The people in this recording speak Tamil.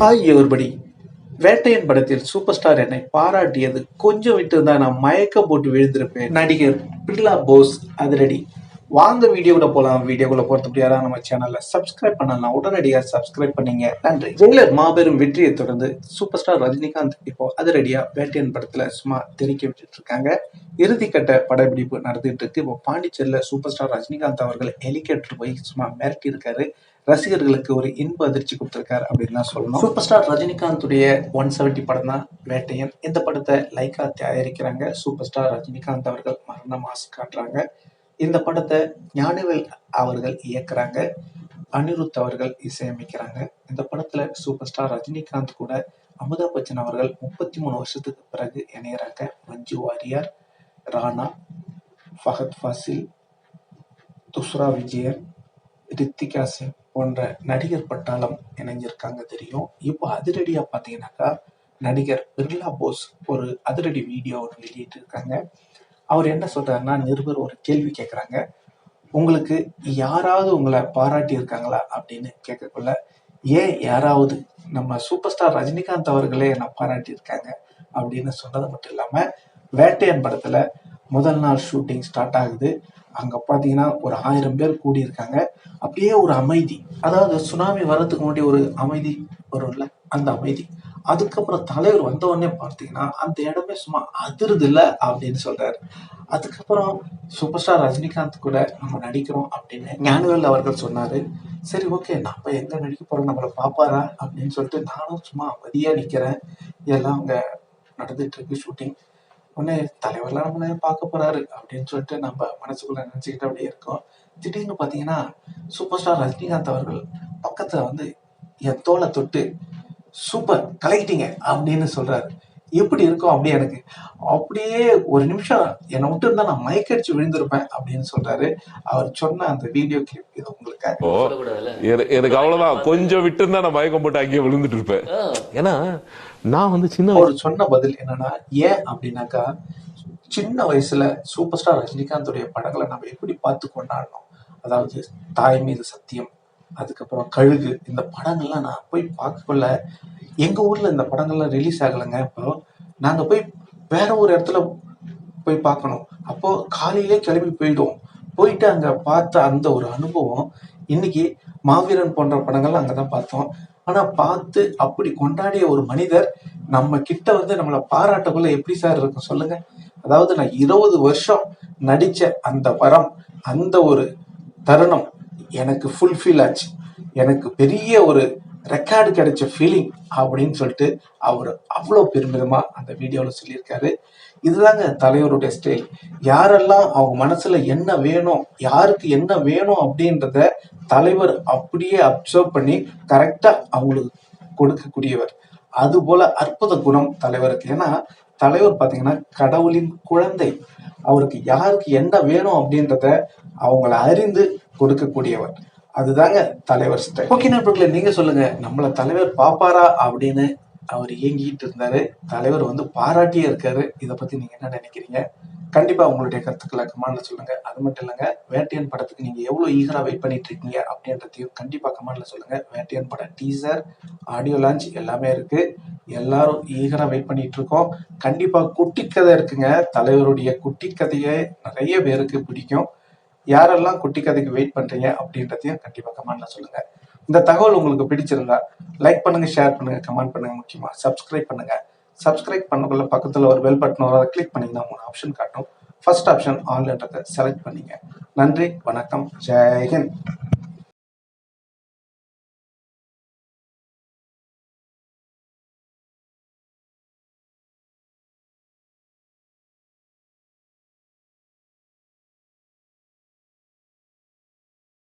ஹாய் எவர்படி வேட்டையன் படத்தில் சூப்பர் ஸ்டார் என்னை பாராட்டியது கொஞ்சம் விட்டு இருந்தா நான் மயக்கம் போட்டு விழுந்திருப்பேன். நடிகர் பிர்லா போஸ் அதிரடி. வாங்க வீடியோக்குள்ள போலாம். வீடியோக்குள்ள போறதுக்கு யாரா நம்ம சேனல்ல சப்ஸ்கிரைப் பண்ணலாம். உடனடியாக சப்ஸ்கிரைப் பண்ணீங்க. நன்றி. ஜெயிலர் மாபெரும் வெற்றியை தொடர்ந்து சூப்பர் ஸ்டார் ரஜினிகாந்த் இப்போ அதிரடியா வேட்டையன் படத்துல சும்மா தெரிக்க விட்டுட்டு இருக்காங்க. இறுதிக்கட்ட படப்பிடிப்பு நடந்துட்டு இருக்கு. இப்போ பாண்டிச்சேரியில சூப்பர் ஸ்டார் ரஜினிகாந்த் அவர்கள் ஹெலிகாப்டர் போய் சும்மா மிரட்டி இருக்காரு. ரசிகர்களுக்கு ஒரு இன்ப அதிர்ச்சி கொடுத்திருக்காரு அப்படின்னு தான் சொல்லணும். சூப்பர் ஸ்டார் ரஜினிகாந்துடைய ஒன் செவன்டி படம் தான் வேட்டையன். இந்த படத்தை லைக்கா தயாரிக்கிறாங்க. சூப்பர் ஸ்டார் ரஜினிகாந்த் அவர்கள் மரண மாசு காட்டுறாங்க. இந்த படத்தை ஞானவேல் அவர்கள் இயக்குறாங்க அனிருத் அவர்கள் இசையமைக்கிறாங்க. இந்த படத்துல சூப்பர் ஸ்டார் ரஜினிகாந்த் கூட அமிதாப் பச்சன் அவர்கள் முப்பத்தி மூணு வருஷத்துக்கு பிறகு இணையறாங்க. மஞ்சு வாரியார் ராணா ஃபஹத் ஃபாசில் துஸ்ரா விஜயன் ரித்திகா சிங் போன்ற நடிகர் பட்டாளம் இணைஞ்சிருக்காங்க தெரியும். இப்போ அதிரடியா பார்த்தீங்கன்னாக்கா நடிகர் பிர்லா போஸ் ஒரு அதிரடி வீடியோ ஒன்று வெளியிட்டு இருக்காங்க அவர் என்ன சொல்றாருன்னா நிருபர் ஒரு கேள்வி கேட்குறாங்க உங்களுக்கு யாராவது உங்களை பாராட்டி இருக்காங்களா அப்படின்னு கேட்கக்குள்ள ஏன் யாராவது நம்ம சூப்பர் ஸ்டார் ரஜினிகாந்த் அவர்களே என்னை பாராட்டி இருக்காங்க அப்படின்னு சொன்னது மட்டும் இல்லாமல் வேட்டையன் படத்தில் முதல் நாள் ஷூட்டிங் ஸ்டார்ட் ஆகுது. அங்கே பார்த்தீங்கன்னா ஒரு ஆயிரம் பேர் கூடி இருக்காங்க அப்படியே ஒரு அமைதி. அதாவது சுனாமி வர்றதுக்கு முன்னாடி ஒரு அமைதி வரும்ல? அந்த அமைதி. அதுக்கப்புறம் தலைவர் வந்த உடனே பார்த்தீங்கன்னா அந்த இடமே சும்மா அதிருதில்ல அப்படின்னு சொல்றாரு. அதுக்கப்புறம் சூப்பர் ஸ்டார் ரஜினிகாந்த் கூட நம்ம நடிக்கிறோம் அப்படின்னு ஞானவேல் அவர்கள் சொன்னாரு. சரி ஓகே நம்ம எங்க நடிக்க போறோம்? நம்மளை பாப்பாரா அப்படின்னு சொல்லிட்டு நானும் சும்மா அமைதியா நிக்கிறேன். எல்லாம் அங்க நடந்துட்டு இருக்கு ஷூட்டிங் உடனே தலைவர்லாம் நம்மள பார்க்க போறாரு அப்படின்னு சொல்லிட்டு நம்ம மனசுக்குள்ள நினைச்சுக்கிட்டு அப்படியே இருக்கோம். திடீர்னு பாத்தீங்கன்னா சூப்பர் ஸ்டார் ரஜினிகாந்த் அவர்கள் பக்கத்துல வந்து என் தோலை தொட்டு சூப்பர் கலக்கிட்டீங்க அப்படின்னு சொல்றாரு. எப்படி இருக்கும் அப்படியே எனக்கு. அப்படியே ஒரு நிமிஷம் என்னை விட்டு இருந்தா நான் மயக்கடிச்சு விழுந்திருப்பேன் அப்படின்னு சொல்றாரு. அவர் சொன்ன அந்த வீடியோ கிளிப் இது உங்களுக்கு எனக்கு அவ்வளவுதான். கொஞ்சம் விட்டு இருந்தா நான் மயக்கம் போட்டு அங்கேயே விழுந்துட்டு இருப்பேன். ஏன்னா நான் வந்து சின்ன அவர் சொன்ன பதில் என்னன்னா ஏன் அப்படின்னாக்கா சின்ன வயசுல சூப்பர் ஸ்டார் ரஜினிகாந்துடைய படங்களை நம்ம எப்படி பார்த்து கொண்டாடணும்? அதாவது தாய் மீது சத்தியம் அதுக்கப்புறம் கழுகு இந்த படங்கள்லாம் நான் போய் பார்க்கக்குள்ள எங்க ஊர்ல இந்த படங்கள்லாம் ரிலீஸ் ஆகலைங்க. இப்போ நாங்க போய் வேற ஒரு இடத்துல போய் பார்க்கணும். அப்போ காலையிலே கிளம்பி போயிடுவோம். போயிட்டு அங்க பார்த்த அந்த ஒரு அனுபவம் இன்னைக்கு மாவீரன் போன்ற படங்கள்லாம் அங்கதான் பார்த்தோம். ஆனா பார்த்து அப்படி கொண்டாடிய ஒரு மனிதர் நம்ம கிட்ட வந்து நம்மளை பாராட்டக்குள்ள எப்படி சார் இருக்கும் சொல்லுங்க. அதாவது நான் இருபது வருஷம் நடிச்ச அந்த வரம் அந்த ஒரு தருணம் எனக்கு ஃபுல்ஃபில் ஆச்சு. எனக்கு பெரிய ஒரு ரெக்கார்டு கிடைச்ச ஃபீலிங் அப்படின்னு சொல்லிட்டு அவர் அவ்வளோ பெருமிதமாக அந்த வீடியோவில் சொல்லியிருக்காரு. இதுதாங்க தலைவருடைய ஸ்டைல் யாரெல்லாம் அவங்க மனசில் என்ன வேணும் யாருக்கு என்ன வேணும் அப்படின்றத தலைவர் அப்படியே அப்சர்வ் பண்ணி கரெக்டாக அவங்களுக்கு கொடுக்கக்கூடியவர். அதுபோல அற்புத குணம் தலைவருக்கு. ஏன்னா தலைவர் பார்த்தீங்கன்னா கடவுளின் குழந்தை. அவருக்கு யாருக்கு என்ன வேணும் அப்படின்றத அவங்கள அறிந்து கொடுக்கக்கூடியவர். அதுதாங்க தலைவர் ஸ்டைல். ஓகே நண்பர்களே நீங்க சொல்லுங்க. நம்மள தலைவர் பாப்பாரா அப்படின்னு அவர் இயங்கிட்டு இருந்தாரு. தலைவர் வந்து பாராட்டியே இருக்காரு. இதை பத்தி நீங்க என்ன நினைக்கிறீங்க? கண்டிப்பா உங்களுடைய கருத்துக்களை கமெண்ட்ல சொல்லுங்க. அது மட்டும் இல்லைங்க வேட்டையன் படத்துக்கு நீங்க எவ்வளவு ஈகரா வெயிட் பண்ணிட்டு இருக்கீங்க அப்படின்றதையும் கண்டிப்பா கமெண்ட்ல சொல்லுங்க. வேட்டையன் படம் டீசர் ஆடியோ லான்ச் எல்லாமே இருக்கு. எல்லாரும் ஈகரா வெயிட் பண்ணிட்டு இருக்கோம். கண்டிப்பா குட்டி கதை இருக்குங்க. தலைவருடைய குட்டி கதையை நிறைய பேருக்கு பிடிக்கும். யாரெல்லாம் குட்டி கதைக்கு வெயிட் பண்றீங்க அப்படின்றதையும் கண்டிப்பா கமெண்ட்ல சொல்லுங்க. இந்த தகவல் உங்களுக்கு பிடிச்சிருந்தா லைக் பண்ணுங்க ஷேர் பண்ணுங்க கமெண்ட் பண்ணுங்க முக்கியமா. சப்ஸ்கிரைப் பண்ணுங்க. சப்ஸ்கிரைப் பண்ணக்குள்ள பக்கத்துல ஒரு பெல் பட்டன் வரும் அதை கிளிக் பண்ணிங்கன்னா மூணு ஆப்ஷன் காட்டும். ஃபர்ஸ்ட் ஆப்ஷன் ஆன்லைன்றதை செலக்ட் பண்ணிங்க. நன்றி வணக்கம் ஜெயஹிந்த்